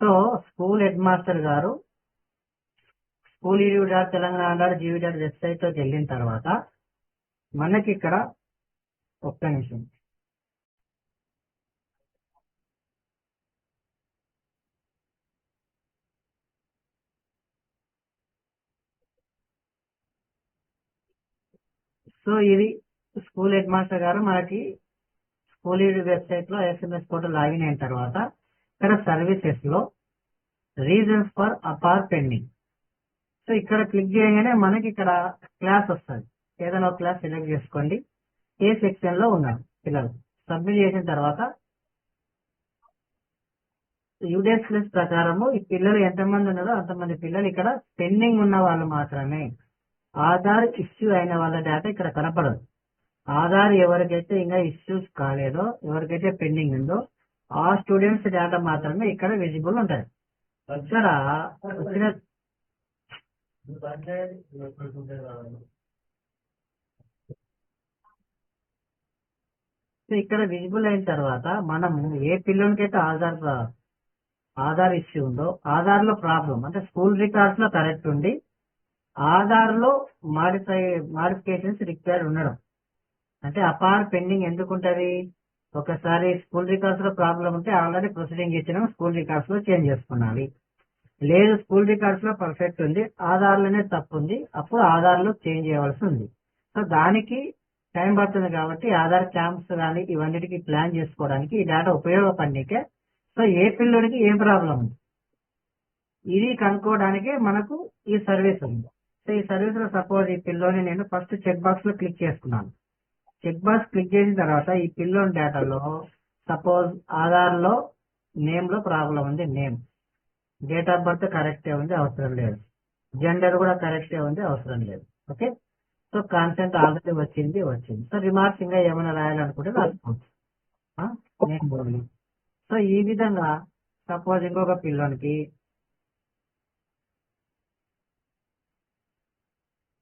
So school head master గారు school ED dot Telangana dot GV dot వెబ్సైట్లో వెళ్ళిన తర్వాత మనకి ఇక్కడ ఒక్క నిమిషం. సో ఇది స్కూల్ హెడ్ మాస్టర్ గారు మనకి స్కూల్ ఈడీ వెబ్సైట్లో ఎస్ఎంఎస్ పోర్టల్ లాగిన్ అయిన తర్వాత ఇక్కడ సర్వీసెస్లో reasons for APAR pending. So ఇక్కడ క్లిక్ చేయగానే మనకి ఇక్కడ క్లాస్ వస్తుంది. ఏదైనా ఒక క్లాస్ సెలెక్ట్ చేసుకోండి. ఏ సెక్షన్లో ఉన్నారు పిల్లలు? సబ్మిట్ చేసిన తర్వాత యూడేస్ ప్లస్ ప్రకారము ఈ పిల్లలు ఎంతమంది ఉన్నారో అంతమంది పిల్లలు ఇక్కడ పెండింగ్ ఉన్న వాళ్ళు మాత్రమే. ఆధార్ ఇష్యూ అయిన వాళ్ళ డేటా ఇక్కడ కనపడదు. ఆధార్ ఎవరికైతే ఇంకా ఇష్యూస్ కాలేదో ఎవరికైతే పెండింగ్ ఉందో ఆ స్టూడెంట్స్ డేటా మాత్రమే ఇక్కడ విజిబుల్ ఉంటుంది. ఇక్కడ వచ్చిన ఇక్కడ విజిబుల్ అయిన తర్వాత మనము ఏ పిల్లలకైతే ఆధార్ ఆధార్ ఇష్యూ ఉందో ఆధార్లో ప్రాబ్లం అంటే స్కూల్ రికార్డ్స్లో కరెక్ట్ ఉండి ఆధార్లో మాడిఫై మాడిఫికేషన్స్ రిక్వైర్డ్ ఉండడం. అంటే అపార్ పెండింగ్ ఎందుకు ఉంటుంది ఒకసారి స్కూల్ రికార్డ్స్లో ప్రాబ్లం ఉంటే ఆల్రెడీ ప్రొసీడింగ్ ఇచ్చినాం స్కూల్ రికార్డ్స్లో చేంజ్ చేసుకోవాలి లేదు స్కూల్ రికార్డ్స్లో పర్ఫెక్ట్ ఉంది ఆధార్లోనే తప్పు ఉంది అప్పుడు ఆధార్లో చేంజ్ చేయవలసి ఉంది. సో దానికి టైం పడుతుంది కాబట్టి ఆధార్ క్యాంప్స్ కానీ ఇవన్నిటికి ప్లాన్ చేసుకోవడానికి ఈ డేటా ఉపయోగపడికే సో ఏ పిల్లడికి ఏం ప్రాబ్లం ఉంది? ఇది కనుక్కోవడానికి మనకు ఈ సర్వీస్ ఉంది. సో ఈ సర్వీస్లో సపోజ్ ఈ పిల్లోని నేను ఫస్ట్ చెక్ బాక్స్లో క్లిక్ చేసుకున్నాను. చెక్ బాక్స్ క్లిక్ చేసిన తర్వాత ఈ పిల్లోని డేటాలో సపోజ్ ఆధార్లో నేమ్లో ప్రాబ్లం ఉంది నేమ్. డేట్ ఆఫ్ బర్త్ కరెక్టే ఉంది అవసరం లేదు. జెండర్ కూడా కరెక్టే ఉంది అవసరం లేదు. ఓకే సో కాన్సెంట్ ఆల్రెడీ వచ్చింది వచ్చింది. సో రిమార్క్స్ ఇంకా ఏమైనా రాయాలనుకుంటే రాసుకోవచ్చు. సో ఈ విధంగా సపోజ్ ఇంకొక పిల్లోనికి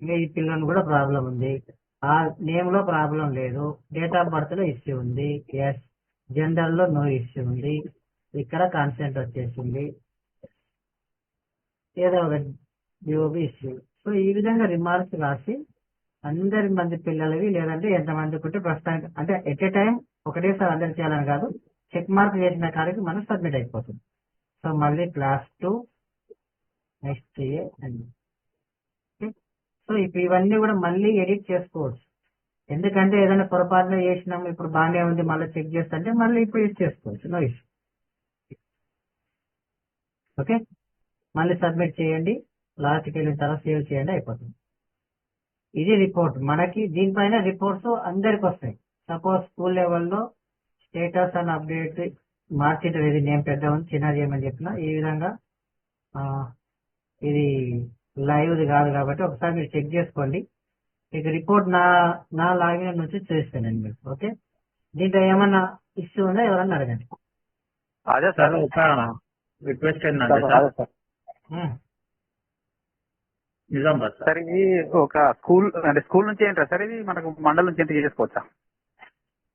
ఇంకా ఈ పిల్లని కూడా ప్రాబ్లం ఉంది. ఆ నేమ్లో ప్రాబ్లం లేదు. డేట్ ఆఫ్ బర్త్లో ఇష్యూ ఉంది. ఎస్ జెండర్లో నో ఇష్యూ ఉంది. ఇక్కడ కాన్సెంట్ వచ్చేసింది. ఏదో ఒక డ్యూబీ ఇష్యూ సో ఈ విధంగా రిమార్క్స్ రాసి అందరి మంది పిల్లలవి లేదంటే ఎంతమంది ఉంటే ప్రస్తుతానికి అంటే ఎట్ ఏ టైం ఒకటేసారి అందరు చేయాలని కాదు చెక్ మార్క్ చేసిన కాడికి మనం సబ్మిట్ అయిపోతుంది సో మళ్ళీ class two next A and so ఇప్పుడు ఇవన్నీ కూడా మళ్ళీ ఎడిట్ చేసుకోవచ్చు. ఎందుకంటే ఏదైనా పొరపాటున చేసినాం ఇప్పుడు బాగానే ఉంది మళ్ళీ చెక్ చేస్తుంటే మళ్ళీ ఇప్పుడు ఇది చేసుకోవచ్చు. నో ఇష్యూ ఓకే మళ్ళీ సబ్మిట్ చేయండి. లాస్ట్కి వెళ్ళిన తర్వాత సేవ్ చేయండి అయిపోతుంది. ఇది రిపోర్ట్ మనకి దీనిపైన రిపోర్ట్స్ అందరికి వస్తాయి. సపోజ్ స్కూల్ లెవెల్లో స్టేటస్ అండ్ అప్డేట్ మార్కెట్ ఇది నేమ్ పెద్ద ఉంది చిన్నది ఏమని చెప్పిన ఈ విధంగా ఇది లైవ్ది కాదు కాబట్టి ఒకసారి మీరు చెక్ చేసుకోండి. మీకు రిపోర్ట్ నా నా లాగిన్ నుంచి చేస్తానండి మీకు ఓకే? దీంట్లో ఏమన్నా ఇష్యూ ఉందా? ఎవరన్నా అడగండి. అదే సార్. ఒక రిక్వెస్ట్ ఏంటంటే సార్. నిజామాబాద్ ఇది ఒక స్కూల్ అంటే స్కూల్ నుంచి ఏంటా సార్? ఇది మనకు మండలం నుంచి ఎంటర్ చేసుకోవచ్చా?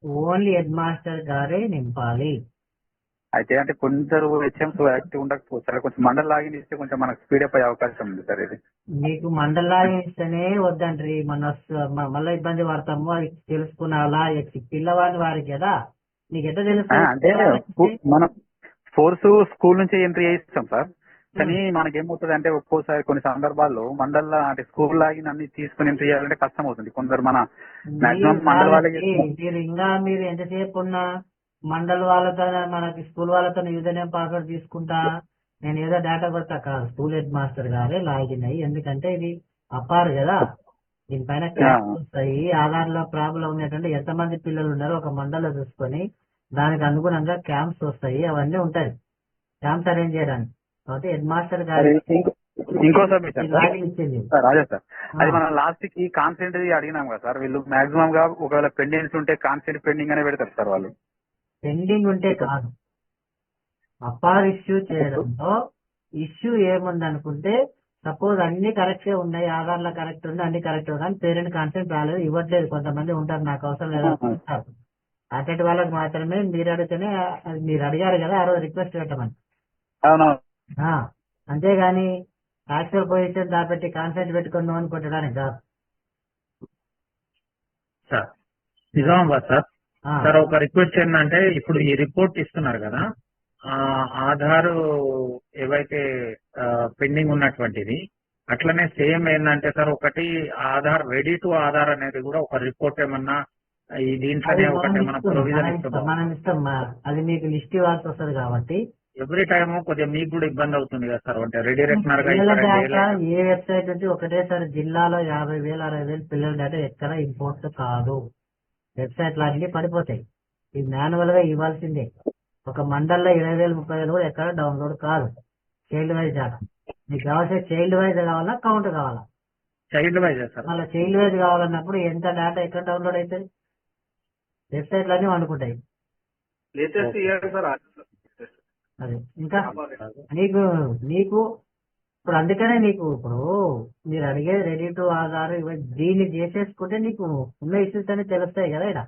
ఓన్లీ హెడ్ మాస్టర్ గారే నింపాలి. అయితే అంటే కొందరు హెచ్ఎంస్ యాక్టివ్ ఉండకపోవచ్చు సార్ కొంచెం మండలం లాగిన్ ఇస్తే కొంచెం మనకు స్పీడప్ అయ్యే అవకాశం ఉంది సార్ ఇది. మీకు మండలా ఇస్తేనే వద్దంట్రీ. మన మళ్ళీ ఇబ్బంది పడతాము. అది తెలుసుకున్నాలా పిల్లవాడి వారికి కదా. నీకు ఎట్లా తెలుసు? అంటే మనం ఫోర్స్ స్కూల్ నుంచి ఎంట్రీ చేయిస్తాం సార్. కానీ మనకి ఏమవుతుంది అంటే ఒక్కోసారి కొన్ని సందర్భాల్లో మండల అంటే స్కూల్ లాగిన్ అన్ని తీసుకుని ఎంట్రీ చేయాలంటే కష్టం అవుతుంది కొందరు మన మాక్సిమం మండల వాళ్ళకి వాళ్ళకి- మీరు ఇంకా మీరు ఎంతసేపు ఉన్నా మండల్ వాళ్ళతో మనకి స్కూల్ వాళ్ళతో యూజర్ పాస్వర్డ్ తీసుకుంటా నేను ఏదో డేటా కొడతా. కాదు స్కూల్ హెడ్ మాస్టర్ గారే లాగిన్ అయ్యి ఎందుకంటే ఇది అప్పారు కదా. దీనిపైన వస్తాయి. ఆధార్లో ప్రాబ్లం ఉన్నటువంటి ఎంతమంది పిల్లలు ఉన్నారో ఒక మండలం చూసుకొని దానికి అనుగుణంగా క్యాంప్స్ వస్తాయి. అవన్నీ ఉంటాయి. క్యాంప్స్ అరేంజ్ చేయడానికి. కాబట్టి హెడ్ మాస్టర్ గారు అది ఇంకో- రాజా సార్. అది మనం లాస్ట్కి కాన్సెంట్ అడిగినాం కదా సార్. వీళ్ళు మాక్సిమం గా ఒకవేళ పెండెన్స్ ఉంటే కాన్సెంట్ పెండింగ్ అనే పెడతారు సార్ వాళ్ళు. పెండింగ్ ఉంటే కాదు. అపార్ ఇష్యూ చేయడంలో ఇష్యూ ఏముంది అనుకుంటే సపోజ్ అన్ని కరెక్ట్ ఉన్నాయి ఆధార్లో కరెక్ట్ ఉంది అన్ని కరెక్ట్ ఉంది పేరెంట్ కాన్సెప్ట్ రాలేదు ఇవ్వట్లేదు కొంతమంది ఉంటారు నాకు అవసరం లేదు అటువంటి వాళ్ళకి మాత్రమే మీరు అడిగితేనే మీరు అడిగారు కదా ఆ రోజు రిక్వెస్ట్ పెట్టమని. అంతేగాని యాక్చువల్ పొజిషన్ దాపెట్టి కాన్సెంట్ పెట్టుకున్నాం అని కొట్టడానికి కాదు. Sir Nizamabad sir? సార్ ఒక రిక్వెస్ట్ ఏంటంటే ఇప్పుడు ఈ రిపోర్ట్ ఇస్తున్నారు కదా ఆ ఆధార్ ఏవైతే పెండింగ్ ఉన్నటువంటిది అట్లనే సేమ్ ఏంటంటే సార్ ఒకటి ఆధార్ రెడీ టు ఆధార్ అనేది కూడా ఒక రిపోర్ట్ ఏమన్నా ఈ దీంట్లోనే ఒకటి మన ప్రొవిజన్ మనం ఇస్తాం, అది మీకు లిస్ట్ ఇవ్వాల్సి వస్తుంది కాబట్టి. ఎవ్రీ టైమ్ కొద్దిగా మీకు కూడా ఇబ్బంది అవుతుంది కదా సార్ అంటే రెడీ రెక్నర్గా ఏ వెబ్సైట్ నుంచి ఒకటేసారి జిల్లాలో యాభై వేలు అరవై వేలు పిల్లల డేటా ఎక్కడ ఇంపోర్ట్ కాదు. వెబ్సైట్లు అన్ని పడిపోతాయి. ఇది మాన్యువల్గా ఇవ్వాల్సిందే. ఒక మండల్లో ఇరవై వేలు ముప్పై వేలు కూడా ఎక్కడ డౌన్లోడ్ కాదు. చైల్డ్ వైజ్ డేటా మీకు కావాల్సిన చైల్డ్ వైజ్ కావాలా కౌంట్ కావాలా? చైల్డ్ వైజ్ మళ్ళీ చైల్డ్ వైజ్ కావాలన్నప్పుడు ఎంత డేటా ఎక్కడ డౌన్లోడ్ అవుతుంది వెబ్సైట్లు అన్ని వండుకుంటాయి అది. ఇంకా నీకు నీకు ఇప్పుడు అందుకనే నీకు ఇప్పుడు మీరు అడిగేది రెడీ టు ఆధార్ దీన్ని చేసేసుకుంటే నీకు ఉన్న ఇష్యూస్ అన్ని తెలుస్తాయి కదా ఇక్కడ.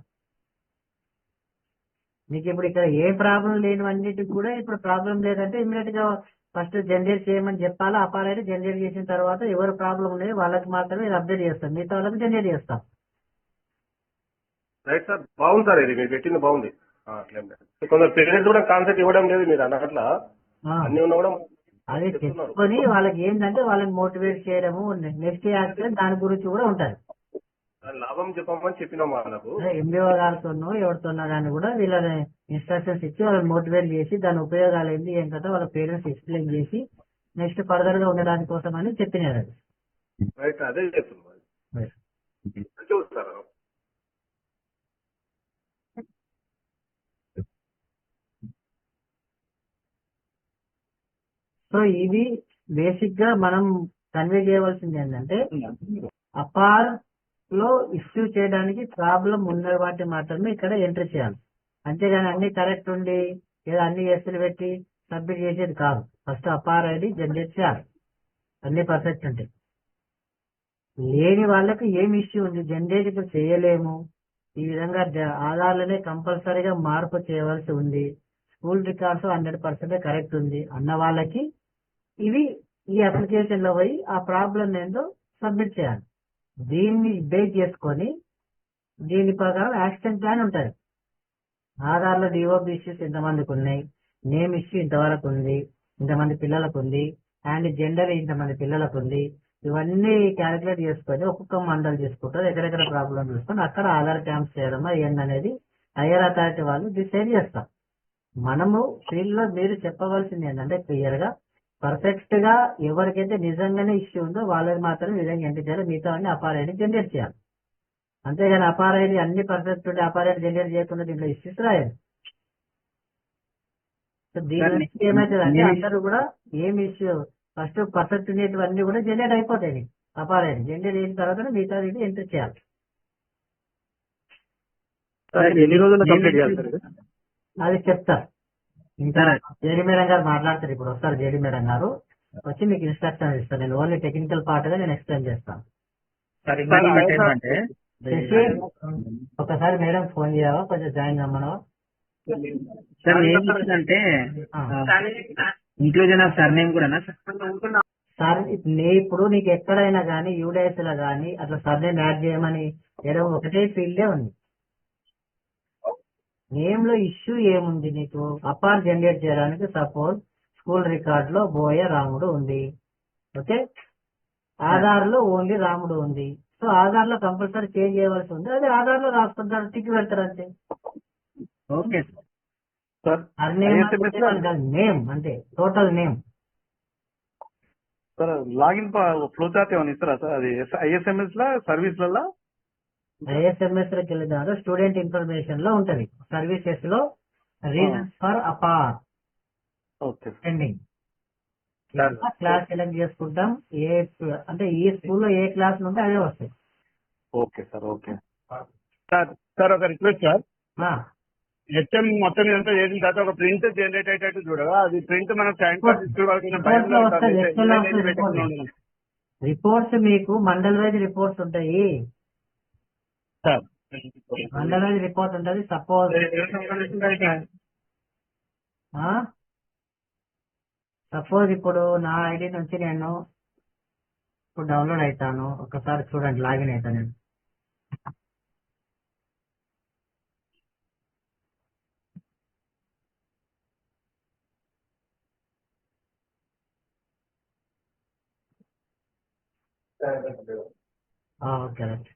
నీకు ఇప్పుడు ఇక్కడ ఏ ప్రాబ్లం లేనివన్నిటికి కూడా ఇప్పుడు ప్రాబ్లం లేదంటే ఇమీడియట్గా ఫస్ట్ జనరేట్ చేయమని చెప్పాలా? అపారైతే జనరేట్ చేసిన తర్వాత ఎవరు ప్రాబ్లం ఉన్నాయో వాళ్ళకి మాత్రమే ఇది అప్డేట్ చేస్తాం. మిగతా వాళ్ళకి జనరేట్ చేస్తాం. రైట్ సార్ బాగుంది సార్ ఇది. మీరు పెట్టింది బాగుంది. కొందరు పేరెంట్స్ కూడా కాన్సెప్ట్ ఇవ్వడం లేదు మీరు అన్నట్ల. అన్ని ఉన్నా కూడా అది. చెప్పుకొని వాళ్ళకి ఏంటంటే వాళ్ళని మోటివేట్ చేయడము నెక్స్ట్ యాక్షన్ దాని గురించి కూడా ఉంటుంది లాభం చెప్పమని చెప్పినాం వాళ్ళకు. ఎంబీఓ గారితోనో ఎవరితోనో కానీ కూడా వీళ్ళని ఇన్స్ట్రక్షన్స్ ఇచ్చి వాళ్ళని మోటివేట్ చేసి దాని ఉపయోగాలు ఏంటి ఏం కదా వాళ్ళ పేరెంట్స్ ఎక్స్ప్లెయిన్ చేసి నెక్స్ట్ ఫర్దర్గా ఉండడానికి కోసం అని చెప్పినారు అదే చెప్తున్నాం సో ఇది బేసిక్గా మనం కన్వే చేయవలసింది ఏంటంటే అపార్లో ఇష్యూ చేయడానికి ప్రాబ్లం ఉన్న వాటిని మాత్రమే ఇక్కడ ఎంట్రీ చేయాలి. అంతేగాని అన్ని కరెక్ట్ ఉండి లేదా అన్ని ఎస్సులు పెట్టి సబ్మిట్ చేసేది కాదు. ఫస్ట్ అపార్ ఐడి జనరేట్ చేయాలి. అన్ని పర్ఫెక్ట్ ఉంటాయి లేని వాళ్ళకి ఏం ఇష్యూ ఉంది? జనరేట్ ఇప్పుడు చేయలేము. ఈ విధంగా ఆధార్లనే ఆధార్లోనే కంపల్సరీగా మార్పు చేయవలసి ఉంది. School records hundred percent correct ఉంది. అన్న వాళ్ళకి ఇవి ఈ అప్లికేషన్లో పోయి ఆ ప్రాబ్లం ఏందో సబ్మిట్ చేయాలి. దీన్ని బేస్ చేసుకొని దీని ప్రకారం యాక్షన్ ప్లాన్ ఉంటుంది. ఆధార్లో డిఓబి ఇష్యూస్ ఇంతమందికి ఉన్నాయి నేమ్ ఇష్యూ ఇంతవరకు ఉంది ఇంతమంది పిల్లలకు ఉంది అండ్ జెండర్ ఇంతమంది పిల్లలకు ఉంది. ఇవన్నీ క్యాలిక్యులేట్ చేసుకొని ఒక్కొక్క మండలి తీసుకుంటారు ఎక్కడెక్కడ ప్రాబ్లం చూసుకొని అక్కడ ఆధార్ క్యాంప్స్ చేయడమా ఏందనేది హైయర్ అథారిటీ వాళ్ళు డిసైడ్ చేస్తారు. మనము ఫీల్డ్లో మీరు చెప్పవలసింది ఏంటంటే క్లియర్గా పర్ఫెక్ట్గా ఎవరికైతే నిజంగానే ఇష్యూ ఉందో వాళ్ళని మాత్రం విధంగా ఎంటర్ చేయాలి మిగతా అన్ని అపారైడి జనరేట్ చేయాలి. అంతేగాని అపారైడి అన్ని పర్ఫెక్ట్ ఉంటే అపారైడి జనరేట్ చేయకుండా దీంట్లో ఇష్యూస్ రాయాలి దీని ఏమవుతుంది అంటే అందరూ కూడా ఏం ఇష్యూ ఫస్ట్ పర్ఫెక్ట్ ఉండేటివన్నీ కూడా జనరేట్ అయిపోతాయి. అపారైడి జనరేట్ చేసిన తర్వాత మిగతా ఎంటర్ చేయాలి. ఇది? అది చెప్తారు ఇంకా జేడి మేడం గారు మాట్లాడతారు ఇప్పుడు వస్తారు జేడి మేడం గారు. వచ్చి మీకు ఇన్స్ట్రక్షన్ ఇస్తాను. నేను ఓన్లీ టెక్నికల్ పార్ట్గా నేను ఎక్స్ప్లెయిన్ చేస్తాను. సార్ ఏంటంటే ఒకసారి మేడం ఫోన్ చేయవా? కొంచెం జాయిన్ కమ్మనవా సార్ ఏం అంటే ఇంక్లూజన్ ఆఫ్ సర్ నేమ్ కూడా సార్? నే ఇప్పుడు నీకు ఎక్కడైనా కానీ యూడైస్లో కానీ అట్లా సర్నేమ్ యాడ్ చేయమని ఏదో ఒకటే ఫీల్డే ఉంది. నేమ్లో ఇష్యూ ఏముంది నీకు? అపార్ జనరేట్ చేయడానికి సపోజ్ స్కూల్ రికార్డ్లో బోయ రాముడు ఉంది. ఓకే? ఆధార్లో ఓన్లీ రాముడు ఉంది. సో ఆధార్లో కంపల్సరీ చేంజ్ చేయవలసి ఉంది. అది ఆధార్లో రాసుకుంటారు టిక్ పెడతారు అంతే. Okay sir. నేమ్ అంటే total name. Sir login flow chart ఏమైనా ఇస్తారా సార్? అది ఐఎస్ఎంఎస్ లా సర్వీస్లలో? ఐఎస్ఎంఎస్లోకి వెళ్ళిన తర్వాత స్టూడెంట్ ఇన్ఫర్మేషన్లో ఉంటది. సర్వీసెస్లో reasons for APAR okay. Pending class select చేసుకుంటాం? ఏ అంటే ఈ స్కూల్లో ఏ క్లాస్ ఉంటే అవే వస్తాయి. Okay sir okay. Sir sir ఒక రిక్వెస్ట్ సార్. హెచ్ఎం మొత్తం ఇదంతా చేసిన తర్వాత ఒక ప్రింట్ జనరేట్ అయ్యేటట్టు చూడగా అది ప్రింట్ మనం. రిపోర్ట్స్ మీకు మండల్ వైజ్ రిపోర్ట్స్ ఉంటాయి. వైజ్ రిపోర్ట్ ఉంటది. సపోజ్ సపోజ్ ఇప్పుడు నా ఐడి నుంచి నేను ఇప్పుడు డౌన్లోడ్ అవుతాను ఒకసారి చూడండి లాగిన్ అవుతాను నేను. ఓకే రైట్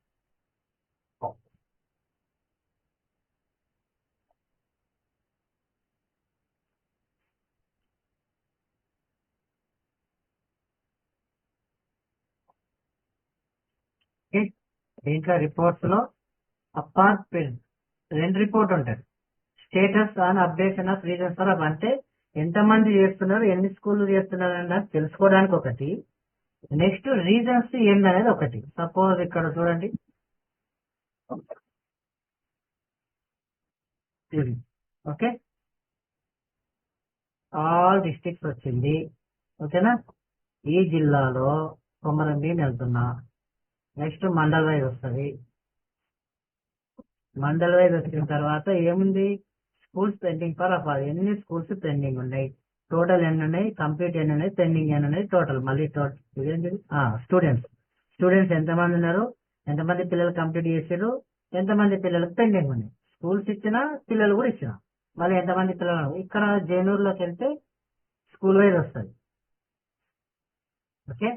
ఓకే దీంట్లో రిపోర్ట్స్లో అపార్ట్ రెండు రిపోర్ట్ ఉంటుంది status on updation of reasons for అంటే ఎంతమంది చేస్తున్నారు ఎన్ని స్కూళ్ళు చేస్తున్నారు అన్నది తెలుసుకోవడానికి ఒకటి. నెక్స్ట్ రీజన్స్ ఏందనేది ఒకటి. సపోజ్ ఇక్కడ చూడండి. ఓకే ఆల్ డిస్ట్రిక్ట్స్ వచ్చింది. ఓకేనా ఈ జిల్లాలో కొమరం వెళ్తున్నా. నెక్స్ట్ మండల్ వైజ్ వస్తుంది. మండల్ వైజ్ వచ్చిన తర్వాత ఏముంది? స్కూల్స్ పెండింగ్ ఫర్ అఫ్ ఎన్ని స్కూల్స్ పెండింగ్ ఉన్నాయి? టోటల్ ఎన్ని ఉన్నాయి? కంప్లీట్ ఎన్ని ఉన్నాయి? పెండింగ్ ఎన్ని ఉన్నాయి? టోటల్. మళ్ళీ టోటల్. స్టూడెంట్స్. స్టూడెంట్స్ ఎంతమంది ఉన్నారు? ఎంతమంది పిల్లలు కంప్లీట్ చేసారు ఎంతమంది పిల్లలకు పెండింగ్ ఉన్నాయి? స్కూల్స్ ఇచ్చినా పిల్లలు కూడా ఇచ్చిన. మళ్ళీ ఎంతమంది పిల్లలు ఇక్కడ జైనూరులోకి వెళ్తే స్కూల్ వైజ్ వస్తుంది. ఓకే?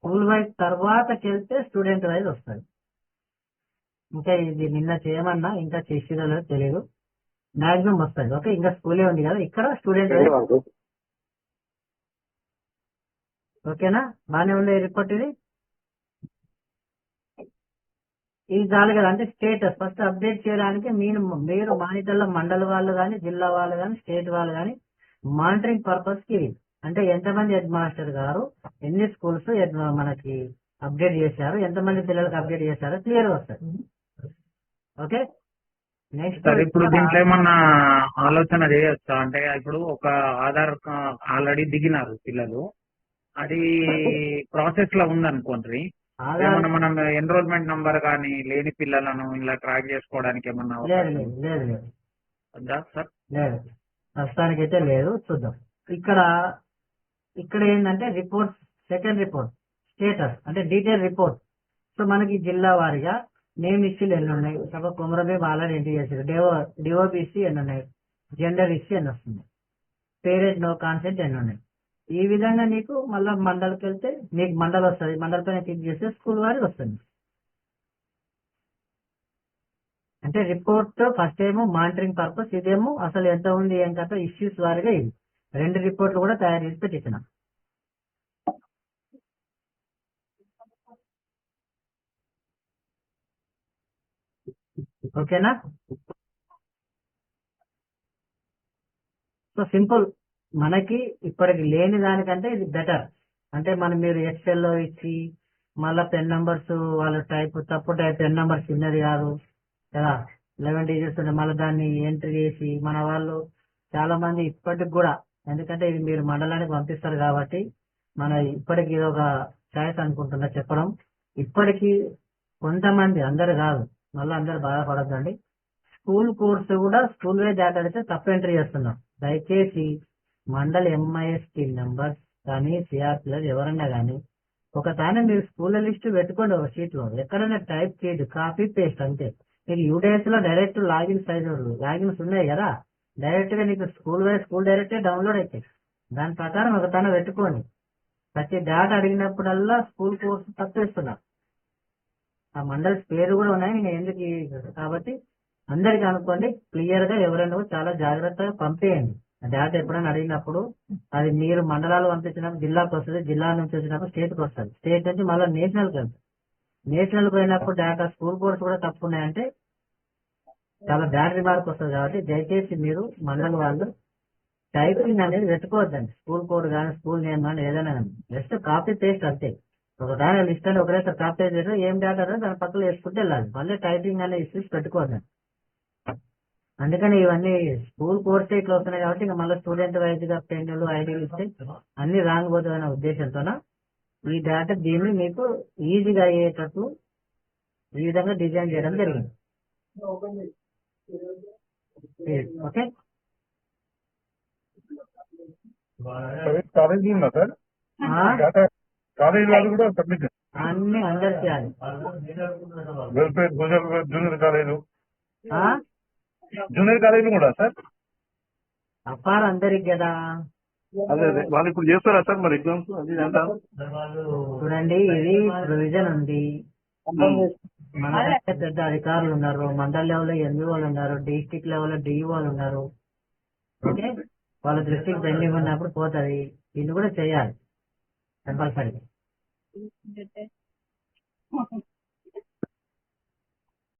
స్కూల్ వైజ్ తర్వాతకి వెళ్తే స్టూడెంట్ వైజ్ వస్తుంది. ఇంకా ఇది నిన్న చేయమన్నా ఇంకా చేసిదో లేదో తెలియదు మాక్సిమం వస్తుంది. ఓకే ఇంకా స్కూలే ఉంది కదా. ఇక్కడ స్టూడెంట్ వైజ్ ఓకేనా? బానే ఉంది రిపోర్ట్ ఇది? ఇది చాలు కదా. అంటే స్టేటస్. ఫస్ట్ అప్డేట్ చేయడానికి మీరు మీరు మానిటర్ల మండల వాళ్ళు కానీ జిల్లా వాళ్ళు కానీ స్టేట్ వాళ్ళు కానీ మానిటరింగ్ పర్పస్కి అంటే ఎంతమంది హెడ్ మాస్టర్ గారు ఎన్ని స్కూల్స్ మనకి అప్డేట్ చేశారు ఎంతమంది పిల్లలకు అప్డేట్ చేశారో క్లియర్ వస్తుంది. ఓకే? నెక్స్ట్ సార్ ఇప్పుడు దీంట్లో ఏమన్నా ఆలోచన చేయొచ్చా? అంటే ఇప్పుడు ఒక ఆధార్ ఆల్రెడీ దిగినారు పిల్లలు. అది ప్రాసెస్లో ఉందనుకోండి. ఏమన్నా మనం ఎన్రోల్మెంట్ నంబర్ కానీ లేని పిల్లలను ఇలా ట్రాక్ చేసుకోవడానికి ఏమన్నా లేదు లేదు లేదు సార్? లేదు. ప్రస్తుతానికి అయితే లేదు. చూద్దాం. ఇక్కడ ఇక్కడ ఏంటంటే రిపోర్ట్ సెకండ్ రిపోర్ట్ స్టేటస్ అంటే డీటెయిల్ రిపోర్ట్ సో మనకి జిల్లా వారిగా నేమ్ ఇష్యూలు ఎన్ని ఉన్నాయి సపోజ్ కుమరమే ఆల్రెడీ ఎంటర్ చేశారు. డిఓ డిఓబిసి ఎన్ని ఉన్నాయి జెండర్ ఇష్యూ ఎన్ని వస్తుంది. పేరెంట్ నో కాన్సెంట్ ఎన్ని ఉన్నాయి ఈ విధంగా నీకు మళ్ళీ మండలికి వెళ్తే నీకు మండలి వస్తుంది. మండలి పైన క్లిక్ చేస్తే స్కూల్ వారికి వస్తుంది. అంటే రిపోర్ట్ ఫస్ట్ ఏమో మానిటరింగ్ పర్పస్ ఇదేమో అసలు ఎంత ఉంది ఏం కథ ఇష్యూస్ వారిగా ఇది. రెండు రిపోర్ట్లు కూడా తయారు చేసి పెట్టించిన ఓకేనా? So simple. మనకి ఇప్పటికి లేని దానికంటే ఇది బెటర్. అంటే మనం మీరు ఎక్సెల్లో ఇచ్చి మళ్ళా పెన్ నంబర్స్ వాళ్ళ టైప్ తప్పు టైప్ పెన్ నంబర్స్ చిన్నది కాదు కదా. లెవెన్ డిజిట్స్ ఉంటే మళ్ళీ దాన్ని ఎంట్రీ చేసి మన వాళ్ళు చాలా మంది ఇప్పటికి కూడా ఎందుకంటే ఇది మీరు మండలానికి పంపిస్తారు కాబట్టి మన ఇప్పటికి ఇది ఒక ఛాయిస్ అనుకుంటున్నా చెప్పడం. ఇప్పటికీ కొంతమంది అందరు కాదు మళ్ళీ అందరు బాధపడద్దండి. స్కూల్ కోర్సు కూడా స్కూల్ వే డేటా తప్పు ఎంట్రీ చేస్తున్నాం దయచేసి మండల్ ఎంఐఎస్టీ నెంబర్ కానీ సిఆర్పిఎల్ ఎవరన్నా కానీ ఒకసారి మీరు స్కూల్ లిస్ట్ పెట్టుకోండి ఒక షీట్లో. ఎక్కడైనా టైప్ చేయదు కాపీ పేస్ట్ అంతే. మీకు యూడిఎస్లో డైరెక్ట్ లాగిన్స్ సైజ్ లాగిన్స్ ఉన్నాయి కదా. డైరెక్ట్గా నీకు school wise school direct download అవుతాయి దాని ప్రకారం ఒక తన పెట్టుకోండి ప్రతి డేటా అడిగినప్పుడల్లా స్కూల్ కోర్సు తప్పేస్తున్నారు ఆ మండల్స్ పేరు కూడా ఉన్నాయి నేను ఎందుకు కాబట్టి అందరికి అనుకోండి క్లియర్గా ఎవరైనా చాలా జాగ్రత్తగా పంపేయండి. ఆ డేటా ఎప్పుడైనా అడిగినప్పుడు అది మీరు మండలాలు పంపించినప్పుడు జిల్లాకు వస్తుంది జిల్లా నుంచి వచ్చినప్పుడు స్టేట్కి వస్తుంది. స్టేట్ నుంచి మళ్ళీ నేషనల్కి వెళ్తుంది నేషనల్ పోయినప్పుడు డేటా స్కూల్ కోర్స్ కూడా తప్పు ఉన్నాయంటే చాలా బ్యాడ్ రిమార్క్ వస్తుంది కాబట్టి దయచేసి మీరు మండలి వాళ్ళు టైపింగ్ అనేది పెట్టుకోవద్దండి. స్కూల్ కోడ్ కానీ స్కూల్ నేమ్ కానీ ఏదైనా కానీ. జస్ట్ కాపీ పేస్ట్ అంతే. ఒక దాని లిస్ట్ అని ఒకరేసారి కాపీ పేస్ట్ చేసి ఏం డేటా దాని పక్కన వేసుకుంటే వెళ్ళాలి. మళ్ళీ టైపింగ్ అనే ఇష్యూస్ పెట్టుకోవద్దండి. అందుకని ఇవన్నీ స్కూల్ కోర్సే ఇట్లా వస్తున్నాయి కాబట్టి ఇంకా మళ్ళీ స్టూడెంట్ వైజ్గా పెన్నులు ఐడీలు ఇస్తే అన్ని రాంగ్ పోతాయనే ఉద్దేశంతోన ఈ డేటా దీన్ని మీకు ఈజీగా అయ్యేటట్లు ఈ విధంగా డిజైన్ చేయడం జరిగింది. ఓకే కాలేజీ ఉందా సార్? కాలేజీ వాళ్ళు కూడా సబ్మిట్ అన్ని అందరు చేయాలి. వెల్ఫేర్ సోషల్ జూనియర్ కాలేజ్ ఆ? జూనియర్ కాలేజ్ కూడా సార్? అపార్ అందరికి కదా. అదే అదే. వాళ్ళు ఇప్పుడు చేస్తారా సార్ మరి ఎగ్జామ్స్ అది చూడండి ఇది ప్రొవిజన్ ఉంది. మన దగ్గర పెద్ద అధికారులు ఉన్నారు. మండల్ లెవెల్ ఎంఈ వాళ్ళు ఉన్నారు. డిస్టిక్ లెవెల్ డిఈ వాళ్ళు ఉన్నారు. ఓకే? వాళ్ళ దృష్టికి పెండింగ్ ఉన్నప్పుడు పోతుంది. ఇది కూడా చేయాలి. కంపల్సరీ